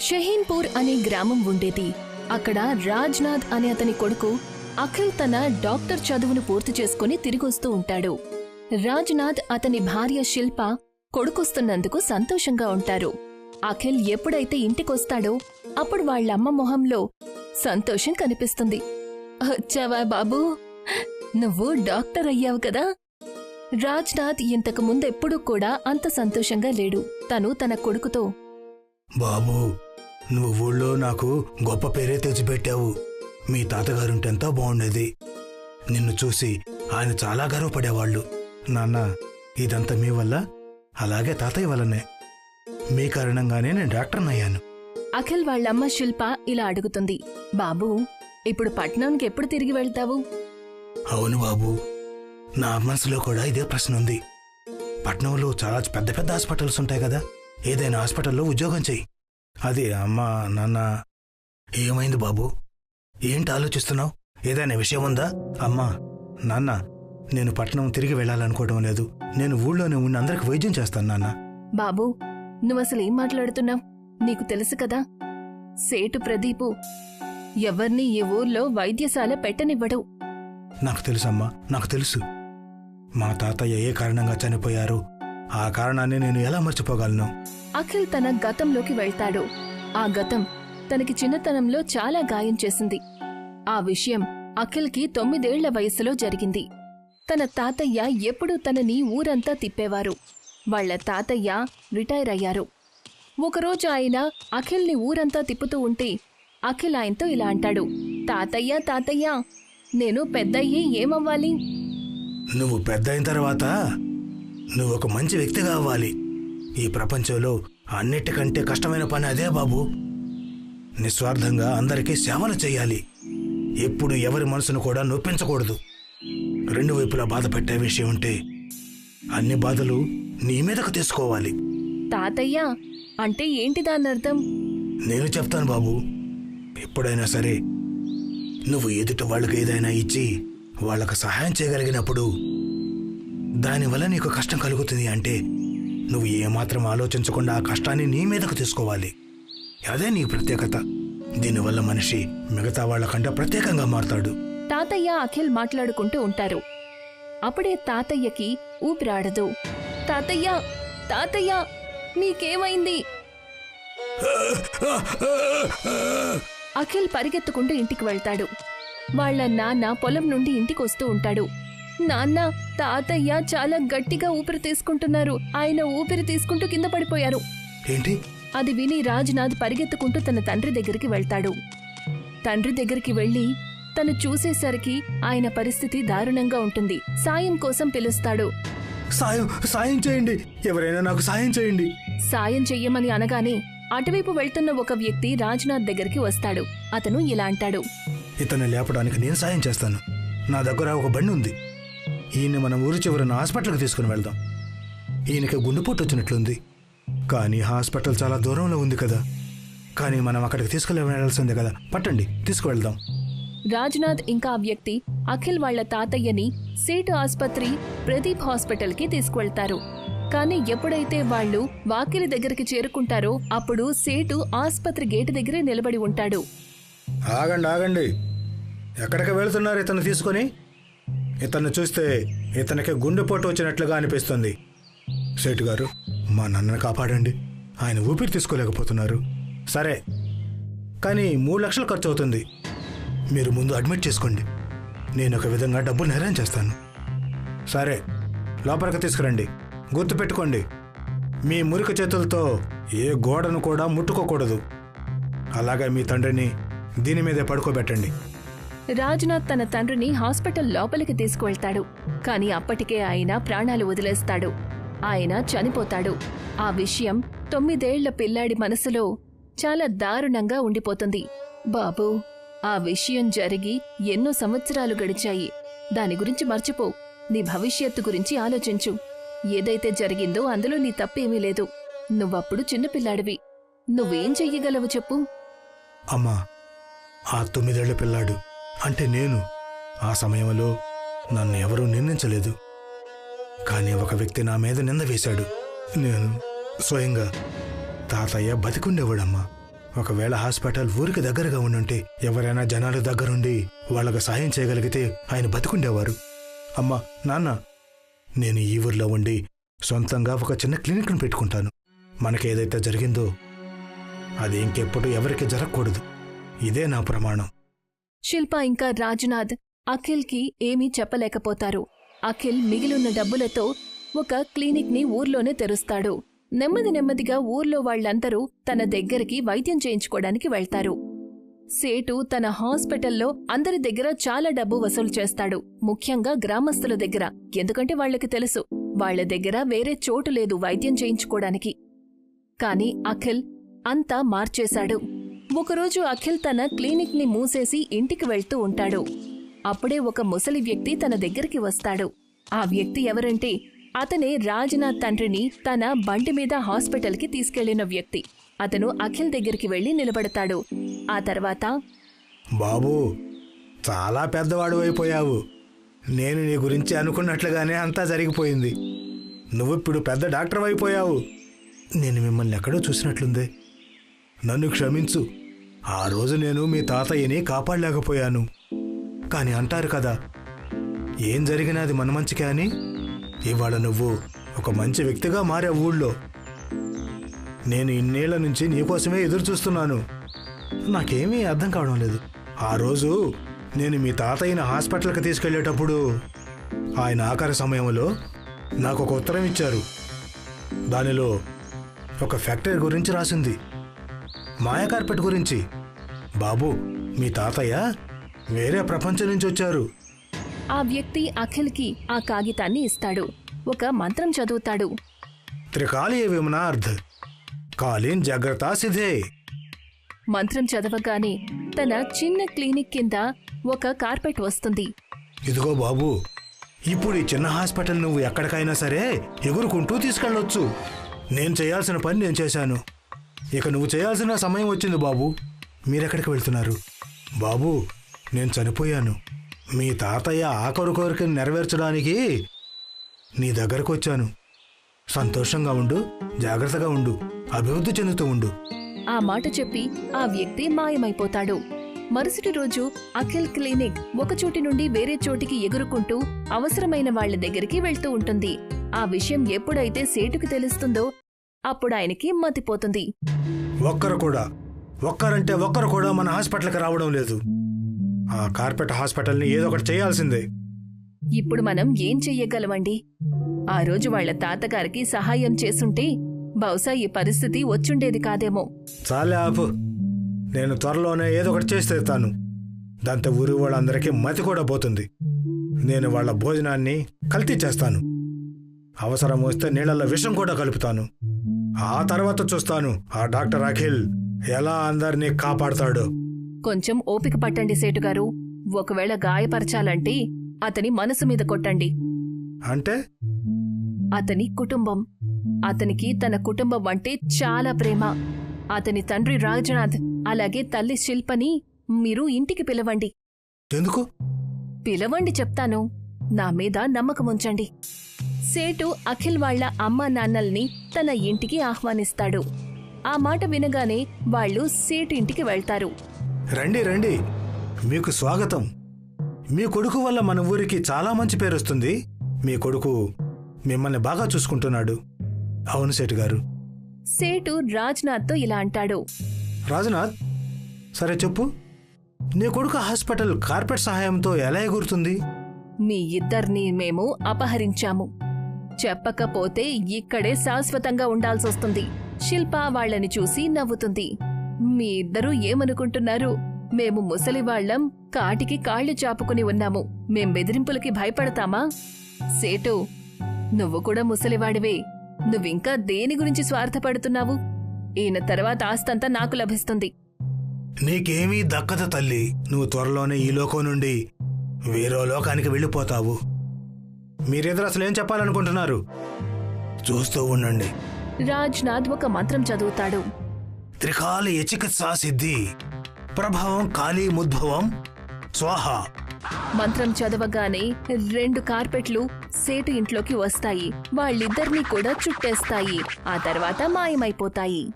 షహీన్పూర్ అనే గ్రామం ఉండేది. అక్కడ రాజ్నాథ్ అనే అతని కొడుకు అఖిల్ తన డాక్టర్ చదువును పూర్తి చేసుకుని తిరిగొస్తూ ఉంటాడు. రాజ్నాథ్ అతని భార్య శిల్ప కొడుకొస్తున్నందుకు సంతోషంగా ఉంటారు. అఖిల్ ఎప్పుడైతే ఇంటికొస్తాడో అప్పుడు వాళ్ళమ్మ మొహంలో సంతోషం కనిపిస్తుంది. వచ్చావా బాబూ? నువ్వు డాక్టర్ అయ్యావు కదా? రాజ్నాథ్ ఇంతకు ముందెప్పుడూ కూడా అంత సంతోషంగా లేడు. తను తన కొడుకుతో బాబు నువ్వు ఊళ్ళో నాకు గొప్ప పేరే తెచ్చిపెట్టావు. మీ తాతగారుంటే ఎంతో బాగుండేది నిన్ను చూసి ఆయన చాలా గర్వపడేవాళ్ళు. నాన్న ఇదంతా మీ వల్ల? అలాగే తాతయ్య వల్లనే. మీ కారణంగానే నేను డాక్టర్ని అయ్యాను అఖిల్ వాళ్ళమ్మ శిల్ప ఇలా అడుగుతుంది. బాబూ ఇప్పుడు పట్నంకి ఎప్పుడు తిరిగి వెళ్తావు? అవును బాబు నా మనసులో కూడా ఇదే ప్రశ్న ఉంది. పట్నంలో చాలా పెద్ద పెద్ద హాస్పిటల్స్ ఉంటాయి కదా. ఏదైనా హాస్పిటల్లో ఉద్యోగం చెయ్యి. అది అమ్మా నాన్న. ఏమైంది బాబు? ఏంటి ఆలోచిస్తున్నావు? ఏదైనా విషయం ఉందా? అమ్మా నాన్న నేను పట్నం తిరిగి వెళ్ళాలనుకోవడం లేదు. నేను ఊళ్ళోనే ఉండి అందరికి వైద్యం చేస్తాను నాన్న. బాబూ నువ్వసలు ఏం మాట్లాడుతున్నావు? నీకు తెలుసు కదా సేటు ప్రదీపు ఎవర్నీ ఈ ఊర్లో వైద్యశాల పెట్టనివ్వడు. నాకు తెలుసమ్మా నాకు తెలుసు. మా తాతయ్య ఏ కారణంగా చనిపోయారు? ఆ కారణాన్ని నేను ఎలా మర్చిపోగలను? అఖిల్ తన గతంలోకి వెళ్తాడు. ఆ గతం తనకి చిన్నతనంలో చాలా గాయం చేసింది. ఆ విషయం అఖిల్కి తొమ్మిదేళ్ళ వయసులో జరిగింది. తన తాతయ్య ఎప్పుడూ తనని ఊరంతా తిప్పేవారు. వాళ్ళ తాతయ్య రిటైర్ అయ్యారు. ఒకరోజు ఆయన అఖిల్ని ఊరంతా తిప్పుతూ ఉంటే అఖిల్ ఆయనతో ఇలా అంటాడు తాతయ్య తాతయ్య నేను పెద్దయ్యి ఏమవ్వాలి? నువ్వు పెద్ద అయిన తర్వాత నువ్వు ఒక మంచి వ్యక్తిగా అవ్వాలి. ఈ ప్రపంచంలో అన్నిటికంటే కష్టమైన పని అదే బాబు. నిస్వార్థంగా అందరికీ సేవలు చేయాలి. ఎప్పుడు ఎవరి మనసును కూడా నొప్పించకూడదు. రెండు వైపులా బాధ పెట్టే విషయం ఉంటే అన్ని బాధలు నీ మీదకు తీసుకోవాలి. తాతయ్య అంటే ఏంటి దాని అర్థం? నేను చెప్తాను బాబు. ఎప్పుడైనా సరే నువ్వు ఎదుటి వాళ్ళకి ఏదైనా ఇచ్చి వాళ్ళకు సహాయం చేయగలిగినప్పుడు దానివల్ల నీకు కష్టం కలుగుతుంది అంటే నువ్వు ఏమాత్రం ఆలోచించకుండా ఆ కష్టాన్ని నీ మీదకు తీసుకోవాలి. అదే నీ ప్రత్యేకత. దీనివల్ల మనిషి మిగతా వాళ్ళకంటే ప్రత్యేకంగా మారతాడు. తాతయ్య అఖిల్ మాట్లాడుకుంటూ ఉంటారు. అప్పుడే తాతయ్యకి ఊపిరాడదు. తాతయ్య! తాతయ్య! నీకేమైంది? అఖిల్ పరిగెత్తుకుంటూ ఇంటికి వెళ్తాడు. వాళ్ళ నాన్న పొలం నుండి ఇంటికి వస్తూ ఉంటాడు. నాన్న తాతయ్య చాలా గట్టిగా ఊపిరి తీసుకుంటున్నారు. ఆయన ఊపిరి తీసుకుంటూ కింద పడిపోయారు. ఏంటి? అది విని రాజ్నాథ్ పరిగెత్తుకుంటూ తన తండ్రి దగ్గరికి వెళ్తాడు. తండ్రి దగ్గరికి వెళ్ళి తను చూసేసరికి ఆయన పరిస్థితి దారుణంగా ఉంటుంది. సాయం కోసం పిలుస్తాడు. సాయం సాయం చేయండి. ఎవరైనా నాకు సాయం చేయండి. సాయం చెయ్యమని అనగానే అటువైపు వెళ్తున్న ఒక వ్యక్తి రాజ్నాథ్ దగ్గరికి వస్తాడు. అతను ఇలా అంటాడు. ఇతన్ని లేపడానికి నేను సాయం చేస్తాను. నా దగ్గర ఒక బండి ఉంది. ఈయన్ని మనం ఊరి చివరన హాస్పిటల్కి తీసుకుని వెళ్దాం. ఈయనకి గుండెపోటు వచ్చినట్లుంది. కానీ హాస్పిటల్ చాలా దూరంలో ఉంది కదా. కానీ మనం అక్కడికి తీసుకెళ్ళి వెళ్ళాల్సిందే కదా. పట్టండి తీసుకువెళ్దాం. రాజ్నాథ్ ఇంకా ఆ వ్యక్తి అఖిల్ వాళ్ళ తాతయ్యని సేటు ఆస్పత్రి ప్రదీప్ హాస్పిటల్కి తీసుకువెళ్తారు. కానీ ఎప్పుడైతే వాళ్ళు వాకిలి దగ్గరికి చేరుకుంటారో అప్పుడు సేటు ఆస్పత్రి గేటు దగ్గరే నిలబడి ఉంటాడు. ఆగండి ఆగండి. ఎక్కడికి వెళ్తున్నారు ఇతను తీసుకొని? ఇతన్ని చూస్తే ఇతనికి గుండెపోటు వచ్చినట్లుగా అనిపిస్తుంది. సేటు గారు మా నన్నను కాపాడండి. ఆయన ఊపిరి తీసుకోలేకపోతున్నారు. సరే కానీ మూడు లక్షలు ఖర్చు అవుతుంది మీరు ముందు అడ్మిట్ చేసుకోండి. నేను ఒక విధంగా డబ్బులు నేరం చేస్తాను. సరే లోపలికి తీసుకురండి. గుర్తుపెట్టుకోండి మీ మురికి చేతులతో ఏ గోడను కూడా ముట్టుకోకూడదు. అలాగే మీ తండ్రిని దీని మీదే పడుకోబెట్టండి. రాజ్నాథ్ తన తండ్రిని హాస్పిటల్ లోపలికి తీసుకువెళ్తాడు. కానీ అప్పటికే ఆయన ప్రాణాలు వదిలేస్తాడు. ఆయన చనిపోతాడు. ఆ విషయం తొమ్మిదేళ్ళ పిల్లాడి మనసులో చాలా దారుణంగా ఉండిపోతుంది. బాబూ ఆ విషయం జరిగి ఎన్నో సంవత్సరాలు గడిచాయి. దాని గురించి మర్చిపో. నీ భవిష్యత్తు గురించి ఆలోచించు. ఏదైతే జరిగిందో అందులో నీ తప్పేమీ లేదు. నువ్వప్పుడు చిన్నపిల్లాడివి నువ్వేం చెయ్యగలవు చెప్పు. అమ్మా ఆ తొమ్మిదేళ్ళ పిల్లాడు అంటే నేను ఆ సమయంలో నన్ను ఎవరూ నిందించలేదు కానీ ఒక వ్యక్తి నా మీద నింద వేశాడు. నేను స్వయంగా తాతయ్య బతికుండేవాడమ్మా. ఒకవేళ హాస్పిటల్ ఊరికి దగ్గరగా ఉండుంటే ఎవరైనా జనాల దగ్గరుండి వాళ్ళకు సాయం చేయగలిగితే ఆయన బతికుండేవారు. అమ్మా నాన్న నేను ఈ ఊర్లో ఉండి సొంతంగా ఒక చిన్న క్లినిక్ను పెట్టుకుంటాను. మనకేదైతే జరిగిందో అది ఇంకెప్పుడు ఎవరికి జరగకూడదు. ఇదే నా ప్రమాణం. శిల్ప ఇంకా రాజునాథ్ అఖిల్కి ఏమీ చెప్పలేకపోతారు. అఖిల్ మిగిలిన డబ్బులతో ఒక క్లినిక్ని ఊర్లోనే తెరుస్తాడు. నెమ్మది నెమ్మదిగా ఊర్లో వాళ్ళందరూ తన దగ్గరికి వైద్యం చేయించుకోవడానికి వెళ్తారు. సేటు తన హాస్పిటల్లో అందరి దగ్గర చాలా డబ్బు వసూలు చేస్తాడు. ముఖ్యంగా గ్రామస్తుల దగ్గర. ఎందుకంటే వాళ్ళకి తెలుసు వాళ్ళ దగ్గర వేరే చోటు లేదు వైద్యం చేయించుకోడానికి కాని అఖిల్ అంతా మార్చేశాడు. ఒకరోజు అఖిల్ తన క్లినిక్ని మూసేసి ఇంటికి వెళ్తూ ఉంటాడు. అప్పుడే ఒక ముసలి వ్యక్తి తన దగ్గరికి వస్తాడు. ఆ వ్యక్తి ఎవరంటే అతనే రాజ్నాథ్ తండ్రిని తన బండి మీద హాస్పిటల్కి తీసుకెళ్ళిన వ్యక్తి. అతను అఖిల్ దగ్గరికి వెళ్ళి నిలబడతాడు. ఆ తర్వాత బాబూ చాలా పెద్దవాడు అయిపోయావు. నేను నీ గురించి అనుకున్నట్లుగానే అంతా జరిగిపోయింది. నువ్వు ఇప్పుడు పెద్ద డాక్టర్ అయిపోయావు. నేను మిమ్మల్ని ఎక్కడో చూసినట్లుందే. నన్ను క్షమించు. ఆ రోజు నేను మీ తాతయ్యని కాపాడలేకపోయాను. కానీ అంటారు కదా ఏం జరిగినా అది మన మంచికే అని? ఇవాళ నువ్వు ఒక మంచి వ్యక్తిగా మారే ఊళ్ళో. నేను ఇన్నేళ్ళ నుంచి నీకోసమే ఎదురు చూస్తున్నాను. నాకేమీ అర్థం కావడం లేదు. ఆ రోజు నేను మీ తాతయ్యని హాస్పిటల్కి తీసుకెళ్ళేటప్పుడు ఆయన ఆఖరి సమయంలో నాకు ఒక ఉత్తరం ఇచ్చారు. దానిలో ఒక ఫ్యాక్టరీ గురించి రాసింది. మాయ కార్పెట్ గురించి. బాబు మీ తాతయ్య వేరే ప్రపంచం నుంచి వచ్చారు. ఆ వ్యక్తి అఖిల్కి ఆ కాగితాన్ని ఇస్తాడు. ఒక మంత్రం చదువుతాడు. త్రికాళీయ విమనార్థ్ కాలీన్ జాగ్రత్త సిద్ధే. మంత్రం చదవగానే తన చిన్న క్లినిక్ కింద ఒక కార్పెట్ వస్తుంది. ఇదిగో బాబు ఇప్పుడు ఈ చిన్న హాస్పిటల్ నువ్వు ఎక్కడికైనా సరే ఎగురుకుంటూ తీసుకెళ్ళొచ్చు. నేను చేయాల్సిన పని నేను చేశాను. ఇక నువ్వు చేయాల్సిన సమయం వచ్చింది బాబు. మీరెక్కడికి వెళ్తున్నారు? బాబు నేను చనిపోయాను. మీ తాతయ్య ఆఖరు కోరికను నెరవేర్చడానికి నీ దగ్గరకు వచ్చాను. సంతోషంగా ఉండు జాగ్రత్తగా ఉండు అభివృద్ధి చెందుతూ ఉండు. ఆ మాట చెప్పి ఆ వ్యక్తి మాయమైపోతాడు. మరుసటి రోజు అఖిల్ క్లినిక్ ఒక చోటి నుండి వేరే చోటికి ఎగురుకుంటూ అవసరమైన వాళ్ళ దగ్గరికి వెళ్తూ ఉంటుంది. ఆ విషయం ఎప్పుడైతే సేటుకి తెలుస్తుందో అప్పుడు ఆయనకి మతిపోతుంది. ఒక్కరు కూడా ఒక్కరంటే ఒక్కరు కూడా మన హాస్పిటల్కి రావడం లేదు. ఆ కార్పెట్ హాస్పిటల్ని ఏదో ఒకటి చేయాల్సిందే. ఇప్పుడు మనం ఏం చెయ్యగలమండి? ఆ రోజు వాళ్ళ తాతగారికి సహాయం చేసుంటే బహుశా ఈ పరిస్థితి వచ్చుండేది కాదేమో. చాలే ఆపు. నేను త్వరలోనే ఏదో ఒకటి చేసి తీరుతాను. దాంతో ఊరి వాళ్ళందరికీ మతి కూడా పోతుంది. నేను వాళ్ళ భోజనాన్ని కల్తీ చేస్తాను. అవసరం వస్తే నీళ్ళల్లో విషం కూడా కలుపుతాను. ఆ తర్వాత చూస్తాను. ఆ డాక్టర్ అఖిల్ ఎలా అందరినీ కాపాడతాడో? కొంచెం ఓపిక పట్టండి సేటుగారు ఒకవేళ గాయపరచాలంటే అతని మనసు మీద కొట్టండి. అంటే? అతని కుటుంబం. అతనికి తన కుటుంబం అంటే చాలా ప్రేమ. అతని తండ్రి రాజనాథ్ అలాగే తల్లి శిల్పని మీరు ఇంటికి పిలవండి. ఎందుకు? పిలవండి చెప్తాను. నా మీద నమ్మకం ఉంచండి సేటు అఖిల్ వాళ్ళ అమ్మా నాన్నల్ని తన ఇంటికి ఆహ్వానిస్తాడు. ఆ మాట వినగానే వాళ్ళు సేటు ఇంటికి వెళ్తారు. రండి రండి. మీకు స్వాగతం. మీ కొడుకు వల్ల మన ఊరికి చాలా మంచి పేరు వస్తుంది. మీ కొడుకు మిమ్మల్ని బాగా చూసుకుంటున్నాడు. అవును సేటు గారు. సేటు రాజ్నాథ్తో ఇలా అంటాడు. రాజనాథ్ సరే చెప్పు. నీ కొడుకు హాస్పిటల్ కార్పెట్ సహాయంతో ఎలా ఎగురుతుంది? మీ ఇద్దరిని మేము అపహరించాము. చెప్పకపోతే ఇక్కడే శాశ్వతంగా ఉండాల్సొస్తుంది. శిల్ప వాళ్ళని చూసి నవ్వుతుంది. మీ ఇద్దరూ ఏమనుకుంటున్నారు? మేము ముసలివాళ్ళం కాటికి కాళ్ళు చాపుకుని ఉన్నాము. మేం బెదిరింపులకి భయపడతామా? సేటు నువ్వు కూడా ముసలివాడివే. నువ్వింకా దేని గురించి స్వార్థపడుతున్నావు? ఈయన తర్వాత ఆస్తంతా నాకు లభిస్తుంది. నీకేమీ దక్కదు తల్లి. నువ్వు త్వరలోనే ఈ లోకం నుండి వేరే లోకానికి వెళ్ళిపోతావు. మీరిద్దరు అసలు ఏం చెప్పాలనుకుంటున్నారు? చూస్తూ ఉండండి. రాజ్నాథ్ ఒక మంత్రం చదువుతాడు. త్రికాలి చికిత్సా సిద్ధి ప్రభావం కాళీ ముద్భవం స్వాహ. మంత్రం చదవగానే రెండు కార్పెట్లు సేటు ఇంట్లోకి వస్తాయి. వాళ్ళిద్దరినీ కూడా చుట్టేస్తాయి. ఆ తర్వాత మాయమైపోతాయి.